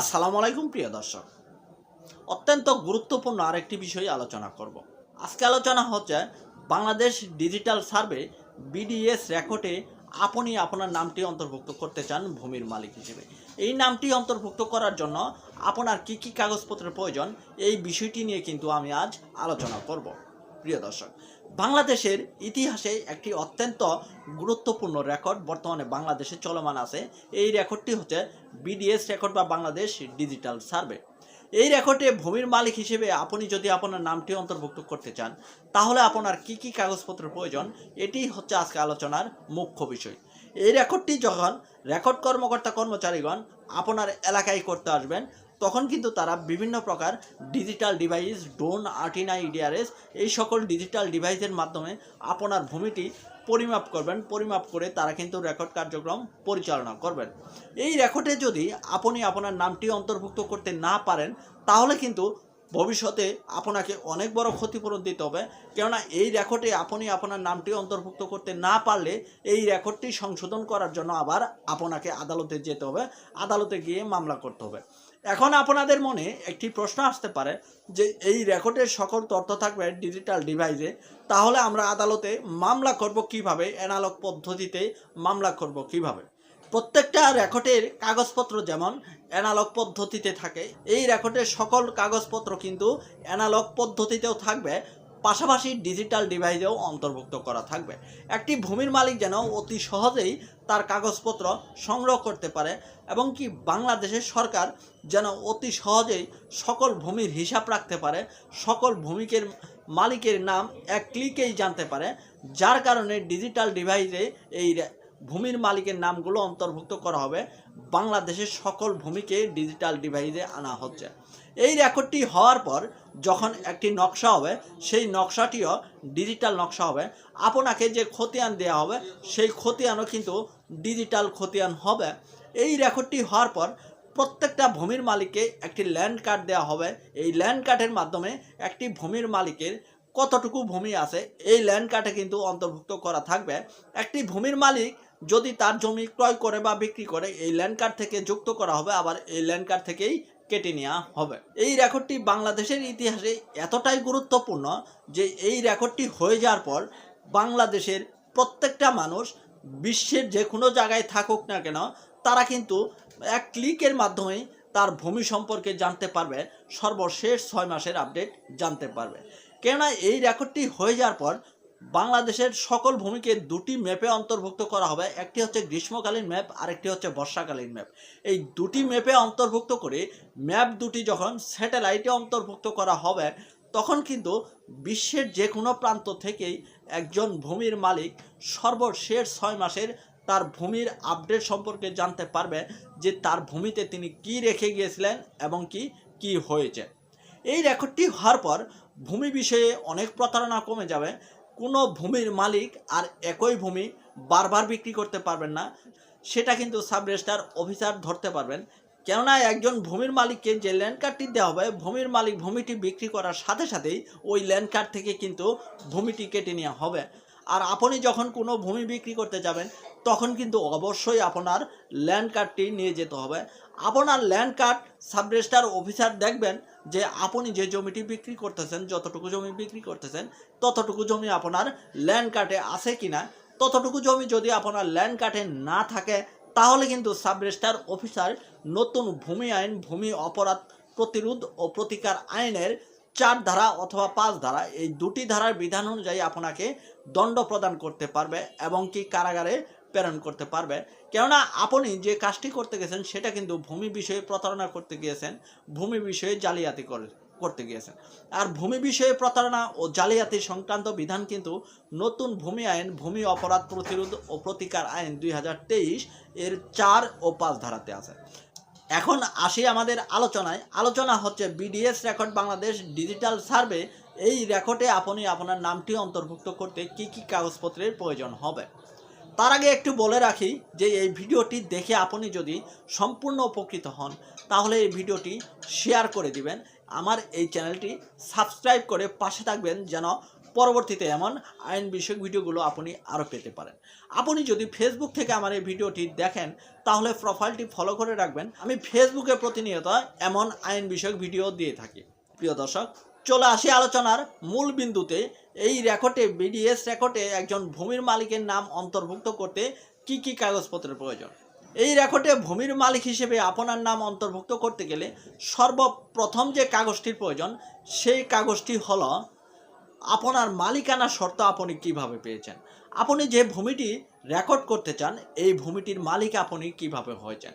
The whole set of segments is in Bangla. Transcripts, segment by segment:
আসসালামু আলাইকুম, প্রিয় দর্শক। অত্যন্ত গুরুত্বপূর্ণ আরেকটি বিষয়ে আলোচনা করব। আজকে আলোচনা হচ্ছে বাংলাদেশ ডিজিটাল সার্ভে বিডিএস রেকর্ডে আপনি আপনার নামটি অন্তর্ভুক্ত করতে চান ভূমির মালিক হিসেবে। এই নামটি অন্তর্ভুক্ত করার জন্য আপনার কি কি কাগজপত্রের প্রয়োজন, এই বিষয়টি নিয়ে কিন্তু আমি আজ আলোচনা করব। প্রিয় দর্শক, বাংলাদেশের ইতিহাসে একটি অত্যন্ত গুরুত্বপূর্ণ রেকর্ড বর্তমানে বাংলাদেশে চলমান আছে। এই রেকর্ডটি হচ্ছে বিডিএস রেকর্ড বা বাংলাদেশ ডিজিটাল সার্ভে এই রেকর্ডে ভূমির মালিক হিসেবে আপনি যদি আপনার নামটি অন্তর্ভুক্ত করতে চান, তাহলে আপনার কি কি কাগজপত্র প্রয়োজন, এটি হচ্ছে আজকে আলোচনার মুখ্য বিষয়। এই রেকর্ডটি যখন রেকর্ড কর্মকর্তা কর্মচারীগণ আপনার এলাকায় করতে আসবেন তখন কিন্তু তারা বিভিন্ন প্রকার ডিজিটাল ডিভাইস ড্রোন আর্টিনা ইডিআরএস এই সকল ডিজিটাল ডিভাইসের মাধ্যমে আপনার ভূমিটি পরিমাপ করবেন। পরিমাপ করে তারা কিন্তু রেকর্ড কার্যক্রম পরিচালনা করবেন। এই রেকর্ডে যদি আপনি আপনার নামটি অন্তর্ভুক্ত করতে না পারেন, তাহলে কিন্তু ভবিষ্যতে আপনাকে অনেক বড় ক্ষতিপূরণ দিতে হবে। কেননা এই রেকর্ডে আপনি আপনার নামটি অন্তর্ভুক্ত করতে না পারলে এই রেকর্ডটি সংশোধন করার জন্য আবার আপনাকে আদালতে যেতে হবে। আদালতে গিয়ে মামলা করতে হবে। এখন আপনাদের মনে একটি প্রশ্ন আসতে পারে যে এই রেকর্ডের সকল তথ্য থাকবে ডিজিটাল ডিভাইসে তাহলে আমরা আদালতে মামলা করব কীভাবে? অ্যানালগ পদ্ধতিতে মামলা করব কীভাবে? প্রত্যেকটা রেকর্ডের কাগজপত্র যেমন অ্যানালগ পদ্ধতিতে থাকে, এই রেকর্ডের সকল কাগজপত্র কিন্তু অ্যানালগ পদ্ধতিতেও থাকবে। পাশাপাশি ডিজিটাল ডিভাইসেও অন্তর্ভুক্ত করা থাকবে। একটি ভূমির মালিক যেন অতি সহজেই তার কাগজপত্র সংগ্রহ করতে পারে এবং কি বাংলাদেশের সরকার যেন অতি সহজেই সকল ভূমির হিসাব রাখতে পারে, সকল ভূমিকের মালিকের নাম এক ক্লিকেই জানতে পারে, যার কারণে ডিজিটাল ডিভাইসে এই ভূমির মালিকের নামগুলো অন্তর্ভুক্ত করা হবে। বাংলাদেশের সকল ভূমিকে ডিজিটাল ডিভাইসে আনা হচ্ছে। এই রেকর্ডটি হওয়ার পর যখন একটি নকশা হবে, সেই নকশাটিও ডিজিটাল নকশা হবে। আপনাকে যে খতিয়ান দেওয়া হবে, সেই খতিয়ানও কিন্তু ডিজিটাল খতিয়ান হবে। এই রেকর্ডটি হওয়ার পর প্রত্যেকটা ভূমির মালিককে একটি ল্যান্ড কার্ড দেওয়া হবে। এই ল্যান্ড কার্ডের মাধ্যমে একটি ভূমির মালিকের কতটুকু ভূমি আছে, এই ল্যান্ড কার্ডে কিন্তু অন্তর্ভুক্ত করা থাকবে। একটি ভূমির মালিক যদি তার জমি ক্রয় করে বা বিক্রি করে, এই ল্যান্ড কার্ড থেকে যুক্ত করা হবে, আবার এই ল্যান্ড কার্ড থেকেই কেটে নেওয়া হবে। এই রেকর্ডটি বাংলাদেশের ইতিহাসে এতটাই গুরুত্বপূর্ণ যে এই রেকর্ডটি হয়ে যাওয়ার পর বাংলাদেশের প্রত্যেকটা মানুষ, বিশ্বের যে কোনো জায়গায় থাকুক না কেন, তারা কিন্তু এক ক্লিকের মাধ্যমেই তার ভূমি সম্পর্কে জানতে পারবে, সর্বশেষ ছয় মাসের আপডেট জানতে পারবে। কেননা এই রেকর্ডটি হয়ে যাওয়ার পর বাংলাদেশের সকল ভূমিকে দুটি ম্যাপে অন্তর্ভুক্ত করা হবে। একটি হচ্ছে গ্রীষ্মকালীন ম্যাপ, আরেকটি হচ্ছে বর্ষাকালীন ম্যাপ। এই দুটি ম্যাপে অন্তর্ভুক্ত করে ম্যাপ দুটি যখন স্যাটেলাইটে অন্তর্ভুক্ত করা হবে, তখন কিন্তু বিশ্বের যে কোনো প্রান্ত থেকেই একজন ভূমির মালিক সর্বশেষ ছয় মাসের তার ভূমির আপডেট সম্পর্কে জানতে পারবে যে তার ভূমিতে তিনি কি রেখে গিয়েছিলেন এবং কি কি হয়েছে। এই রেকর্ডটি হওয়ার পর ভূমি বিষয়ে অনেক প্রতারণা কমে যাবে। কোনো ভূমির মালিক আর একই ভূমি বারবার বিক্রি করতে পারবেন না, সেটা কিন্তু সাব রেজিস্ট্রার অফিসার ধরতে পারবেন। কেননা একজন ভূমির মালিককে যে ল্যান্ড কার্ডটি দেওয়া হবে, ভূমির মালিক ভূমিটি বিক্রি করার সাথে সাথেই ওই ল্যান্ড কার্ড থেকে কিন্তু ভূমিটি কেটে নেওয়া হবে। আর আপনি যখন কোনো ভূমি বিক্রি করতে যাবেন, তখন কিন্তু অবশ্যই আপনার ল্যান্ড কার্ডটি নিয়ে যেতে হবে। আপনার land card sub registrar officer দেখবেন যে আপনি যে জমিটি বিক্রি করতেছেন, যতটুকু জমি বিক্রি করতেছেন, ততটুকু জমি আপনার ল্যান্ড কার্ডে আছে কিনা। ততটুকু জমি যদি আপনার ল্যান্ড কার্ডে না থাকে, তাহলে কিন্তু সাব রেজিস্ট্রার অফিসার নতুন ভূমি আইন, ভূমি অপরাধ প্রতিরোধ ও প্রতিকার আইনের চার ধারা অথবা পাঁচ ধারা, এই দুটি ধারার বিধান অনুযায়ী আপনাকে দণ্ড প্রদান করতে পারবে এবং কি কারাগারে প্রেরণ করতে পারবে। কেননা আপনি যে কাজটি করতে গেছেন, সেটা কিন্তু ভূমি বিষয়ে প্রতারণা করতে গিয়েছেন, ভূমি বিষয়ে জালিয়াতি করে, করতে গিয়েছেন। আর ভূমি বিষয়ে প্রতারণা ও জালিয়াতি সংক্রান্ত বিধান কিন্তু নতুন ভূমি আইন, ভূমি অপরাধ প্রতিরোধ ও প্রতিকার আইন দুই হাজার তেইশ এর চার ও পাঁচ ধারাতে আছে। এখন আসি আমাদের আলোচনায়। আলোচনা হচ্ছে BDS record Bangladesh digital survey এই রেকর্ডে আপনি আপনার নামটি অন্তর্ভুক্ত করতে কি কি কাগজপত্রের প্রয়োজন হবে। তার আগে একটু বলে রাখি যে এই ভিডিওটি দেখে আপনি যদি সম্পূর্ণ উপকৃত হন, তাহলে এই ভিডিওটি শেয়ার করে দিবেন। আমার এই চ্যানেলটি সাবস্ক্রাইব করে পাশে থাকবেন যেন পরবর্তীতে এমন আইন বিষয়ক ভিডিওগুলো আপনি আরও পেতে পারেন। আপনি যদি ফেসবুক থেকে আমার এই ভিডিওটি দেখেন, তাহলে প্রোফাইলটি ফলো করে রাখবেন। আমি ফেসবুকে প্রতিনিয়ত এমন আইন বিষয়ক ভিডিও দিয়ে থাকি। প্রিয় দর্শক, চলে আসি আলোচনার মূল বিন্দুতে। এই রেকর্ডে বিডিএস রেকর্ডে একজন ভূমির মালিকের নাম অন্তর্ভুক্ত করতে কি কি কাগজপত্রের প্রয়োজন? এই রেকর্ডে ভূমির মালিক হিসেবে আপনার নাম অন্তর্ভুক্ত করতে গেলে সর্বপ্রথম যে কাগজটির প্রয়োজন, সেই কাগজটি হলো আপনার মালিকানা শর্ত আপনি কীভাবে পেয়েছেন? আপনি যে ভূমিটি রেকর্ড করতে চান, এই ভূমিটির মালিক আপনি কীভাবে হয়েছেন?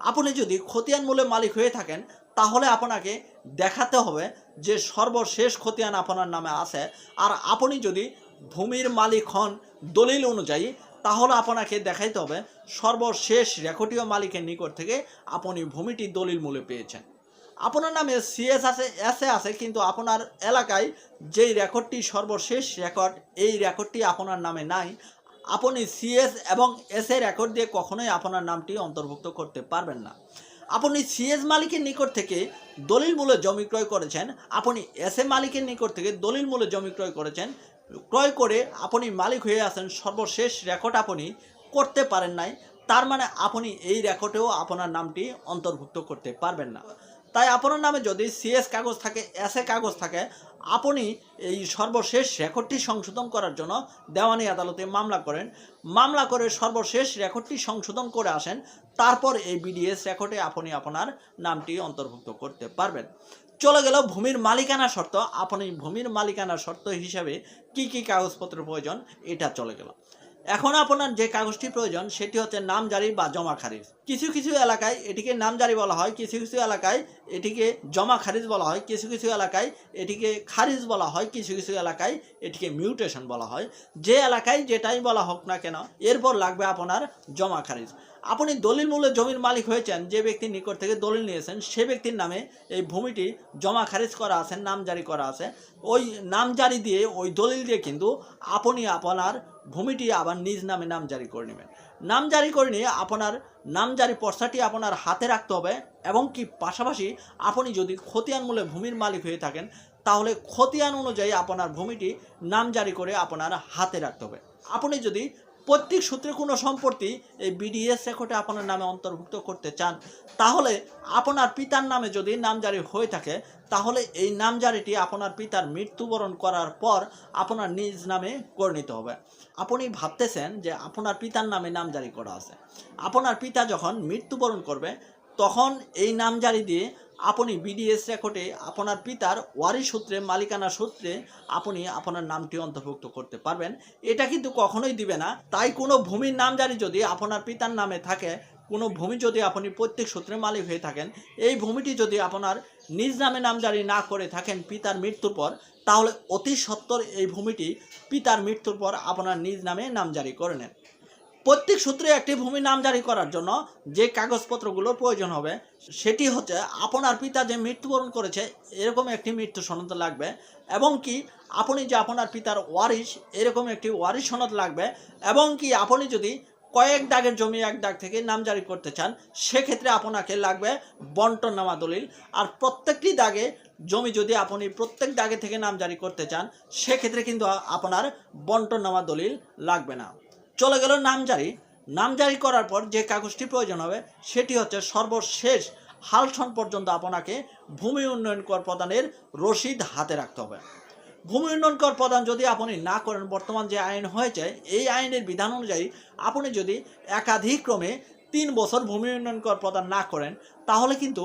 আপনি যদি খতিয়ান মূলে মালিক হয়ে থাকেন, তাহলে আপনাকে দেখাতে হবে যে সর্বশেষ খতিয়ান আপনার নামে আছে। আর আপনি যদি ভূমির মালিক হন দলিল অনুযায়ী, তাহলে আপনাকে দেখাইতে হবে সর্বশেষ রেকর্ডীয় মালিকের নিকট থেকে আপনি ভূমিটি দলিল মূলে পেয়েছেন। আপনার নামে সিএস আছে এস আছে, কিন্তু আপনার এলাকায় যেই রেকর্ডটি সর্বশেষ রেকর্ড এই রেকর্ডটি আপনার নামে নাই। আপনি সিএস এবং এস এর রেকর্ড দিয়ে কখনোই আপনার নামটি অন্তর্ভুক্ত করতে পারবেন না। আপনি সিএস মালিকের নিকট থেকে দলিল জমি ক্রয় করেছেন, আপনি এস এ মালিকের নিকট থেকে দলিল জমি ক্রয় করেছেন, ক্রয় করে আপনি মালিক হয়ে আছেন, সর্বশেষ রেকর্ড আপনি করতে পারেন নাই, তার মানে আপনি এই রেকর্ডেও আপনার নামটি অন্তর্ভুক্ত করতে পারবেন না। তাই আপনার নামে যদি সিএস কাগজ থাকে এস এ কাগজ থাকে, আপনি এই সর্বশেষ রেকর্ডটি সংশোধন করার জন্য দেওয়ানি আদালতে মামলা করেন। মামলা করে সর্বশেষ রেকর্ডটি সংশোধন করে আসেন। তারপর এই বিডিএস রেকর্ডে আপনি আপনার নামটি অন্তর্ভুক্ত করতে পারবেন। চলে গেল ভূমির মালিকানা শর্ত। আপনি ভূমির মালিকানা শর্ত হিসাবে কি কি কাগজপত্র প্রয়োজন, এটা চলে গেল। এখন আপনার যে কাগজটি প্রয়োজন, সেটি হচ্ছে নামজারি বা জমা খারিজ। কিছু কিছু এলাকায় এটিকে নামজারি বলা হয়, কিছু কিছু এলাকায় এটিকে জমা খারিজ বলা হয়, কিছু কিছু এলাকায় এটিকে খারিজ বলা হয়, কিছু কিছু এলাকায় এটিকে মিউটেশন বলা হয়। যে এলাকায় যেটাই বলা হোক না কেন, এরপর লাগবে আপনার জমা খারিজ। আপনি দলিল মূল্যে জমির মালিক হয়েছেন, যে ব্যক্তির নিকট থেকে দলিল নিয়েছেন, সে ব্যক্তির নামে এই ভূমিটি জমা খারিজ করা আছে, নাম জারি করা আছে। ওই নাম জারি দিয়ে, ওই দলিল দিয়ে কিন্তু আপনি আপনার ভূমিটি আবার নিজ নামে নাম জারি করে নেবেন। নাম জারি করে নিয়ে আপনার নাম জারি পর্সাটি আপনার হাতে রাখতে হবে এবং কি পাশাপাশি আপনি যদি খতিয়ান মূল্যে ভূমির মালিক হয়ে থাকেন, তাহলে খতিয়ান অনুযায়ী আপনার ভূমিটি নাম জারি করে আপনার হাতে রাখতে হবে। আপনি যদি প্রত্যেক সূত্রে কোনো সম্পত্তি এই বিডিএস রেকর্ডে আপনার নামে অন্তর্ভুক্ত করতে চান, তাহলে আপনার পিতার নামে যদি নামজারি হয়ে থাকে, তাহলে এই নামজারিটি আপনার পিতার মৃত্যুবরণ করার পর আপনার নিজ নামে করে নিতে হবে। আপনি ভাবতেছেন যে আপনার পিতার নামে নামজারি করা আছে। আপনার পিতা যখন মৃত্যুবরণ করবে তখন এই নামজারি দিয়ে আপনি বিডিএস রেকর্ডে আপনার পিতার ওয়ারি সূত্রে, মালিকানা সূত্রে আপনি আপনার নামটি অন্তর্ভুক্ত করতে পারবেন। এটা কিন্তু কখনোই দিবে না। তাই কোনো ভূমির নামজারি যদি আপনার পিতার নামে থাকে, কোনো ভূমি যদি আপনি প্রত্যেক সূত্রে মালিক হয়ে থাকেন, এই ভূমিটি যদি আপনার নিজ নামে নামজারি না করে থাকেন পিতার মৃত্যুর পর, তাহলে অতি সত্বর এই ভূমিটি পিতার মৃত্যুর পর আপনার নিজ নামে নামজারি করে নেন। প্রত্যেক সূত্রে একটি ভূমি নাম জারি করার জন্য যে কাগজপত্রগুলোর প্রয়োজন হবে, সেটি হচ্ছে আপনার পিতা যে মৃত্যুবরণ করেছে, এরকম একটি মৃত্যু সনদ লাগবে। এবং কি আপনি যে আপনার পিতার ওয়ারিশ, এরকম একটি ওয়ারিশ সনদ লাগবে। এবং কি আপনি যদি কয়েক দাগের জমি এক দাগ থেকে নামজারি করতে চান, সেক্ষেত্রে আপনাকে লাগবে বন্টননামা দলিল। আর প্রত্যেকটি দাগে জমি যদি আপনি প্রত্যেক দাগে থেকে নামজারি করতে চান, সেক্ষেত্রে কিন্তু আপনার বন্টননামা দলিল লাগবে না। চলে গেল নামজারি। নামজারি করার পর যে কাগজটি প্রয়োজন হবে, সেটি হচ্ছে সর্বশেষ হালসন পর্যন্ত আপনাকে ভূমি উন্নয়ন কর প্রদানের রসিদ হাতে রাখতে হবে। ভূমি উন্নয়ন কর প্রদান যদি আপনি না করেন, বর্তমান যে আইন হয়েছে, এই আইনের বিধান অনুযায়ী আপনি যদি একাধিক্রমে তিন বছর ভূমি উন্নয়ন কর প্রদান না করেন, তাহলে কিন্তু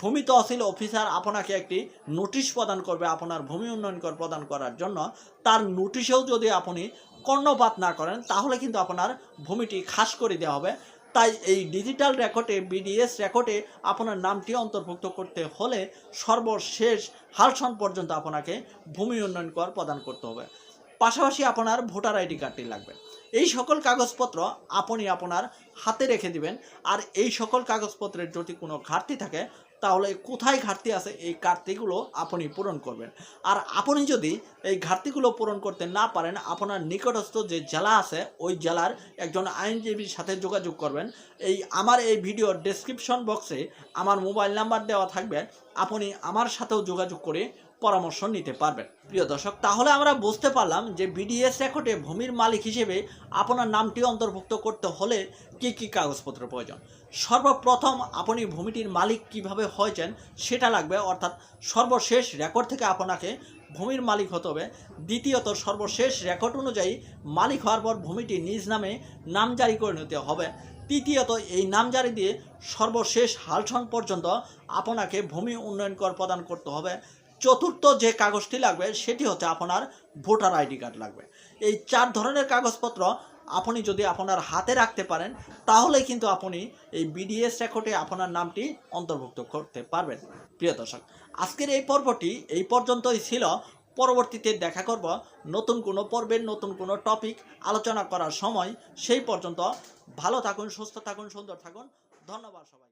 ভূমি তহসিল অফিসার আপনাকে একটি নোটিশ প্রদান করবে, আপনার ভূমি উন্নয়ন কর, প্রদান করার জন্য। তার নোটিশেও যদি আপনি কর্ণপাত না করেন, তাহলে কিন্তু আপনার ভূমিটি খাস করে দেওয়া হবে। তাই এই ডিজিটাল রেকর্ডে বিডিএস রেকর্ডে আপনার নামটি অন্তর্ভুক্ত করতে হলে সর্বশেষ হালসন পর্যন্ত আপনাকে ভূমি উন্নয়ন কর প্রদান করতে হবে। পাশাপাশি আপনার ভোটার আইডি কার্ডটি লাগবে। এই সকল কাগজপত্র আপনি আপনার হাতে রেখে দিবেন। আর এই সকল কাগজপত্রের যদি কোনো ঘাটতি থাকে তাহলে কোথায় ঘাটতি আছে? এই ঘাটতিগুলো আপনি পূরণ করবেন। আর আপনি যদি এই ঘাটতিগুলো পূরণ করতে না পারেন, আপনার নিকটস্থ যে জেলা আছে, ওই জেলার একজন আইনজীবীর সাথে যোগাযোগ করবেন। এই আমার এই ভিডিওর ডেসক্রিপশন বক্সে আমার মোবাইল নাম্বার দেওয়া থাকবে। আপনি আমার সাথেও যোগাযোগ করে পরামর্শ নিতে পারবেন। প্রিয় দর্শক, তাহলে আমরা বুঝতে পারলাম যে বিডিএস রেকর্ডে ভূমির মালিক হিসেবে আপনার নামটি অন্তর্ভুক্ত করতে হলে কি কি কাগজপত্র প্রয়োজন? সর্বপ্রথম আপনি ভূমিটির মালিক কীভাবে হয়েছেন সেটা লাগবে, অর্থাৎ সর্বশেষ রেকর্ড থেকে আপনাকে ভূমির মালিক হতে হবে। দ্বিতীয়ত, সর্বশেষ রেকর্ড অনুযায়ী মালিক হওয়ার পর ভূমিটি নিজ নামে নাম জারি করে নিতে হবে। তৃতীয়ত, এই নাম জারি দিয়ে সর্বশেষ হালসন পর্যন্ত আপনাকে ভূমি উন্নয়ন কর প্রদান করতে হবে। চতুর্থ যে কাগজটি লাগবে, সেটি হচ্ছে আপনার ভোটার আইডি কার্ড লাগবে। এই চার ধরনের কাগজপত্র আপনি যদি আপনার হাতে রাখতে পারেন, তাহলে কিন্তু আপনি এই বিডিএস রেকর্ডে আপনার নামটি অন্তর্ভুক্ত করতে পারবেন। প্রিয় দর্শক, আজকের এই পর্বটি এই পর্যন্তই ছিল। পরবর্তীতে দেখা করব নতুন কোনো পর্বের নতুন কোনো টপিক আলোচনা করার সময়। সেই পর্যন্ত ভালো থাকুন, সুস্থ থাকুন, সুন্দর থাকুন। ধন্যবাদ সবাই